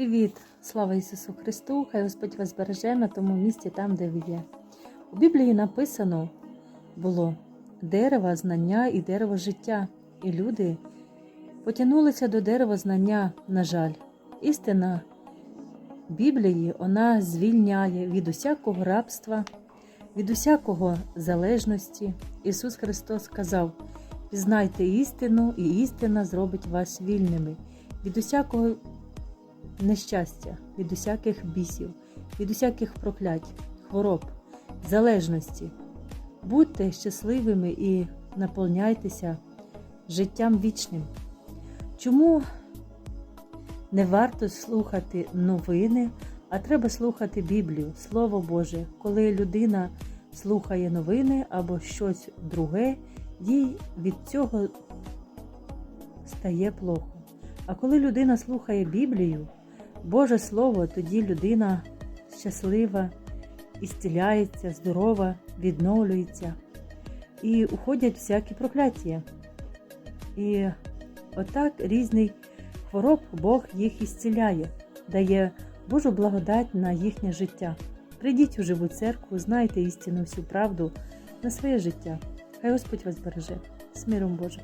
Привіт! Слава Ісусу Христу! Хай Господь вас береже на тому місці, там, де ви є. У Біблії написано було дерево знання і дерево життя, і люди потягнулися до дерева знання, на жаль. Істина Біблії вона звільняє від усякого рабства, від усякого залежності. Ісус Христос сказав: пізнайте істину, і істина зробить вас вільними від усякого нещастя, від усяких бісів, від усяких проклять, хвороб, залежності. Будьте щасливими і наповняйтеся життям вічним. Чому не варто слухати новини, а треба слухати Біблію, Слово Боже, коли людина слухає новини або щось друге, їй від цього стає плохо. А коли людина слухає Біблію, Боже Слово, тоді людина щаслива, ісціляється, здорова, відновлюється і уходять всякі прокляття. І отак різний хвороб Бог їх ісціляє, дає Божу благодать на їхнє життя. Прийдіть у живу церкву, знайте істину всю правду на своє життя. Хай Господь вас береже. З миром Божим!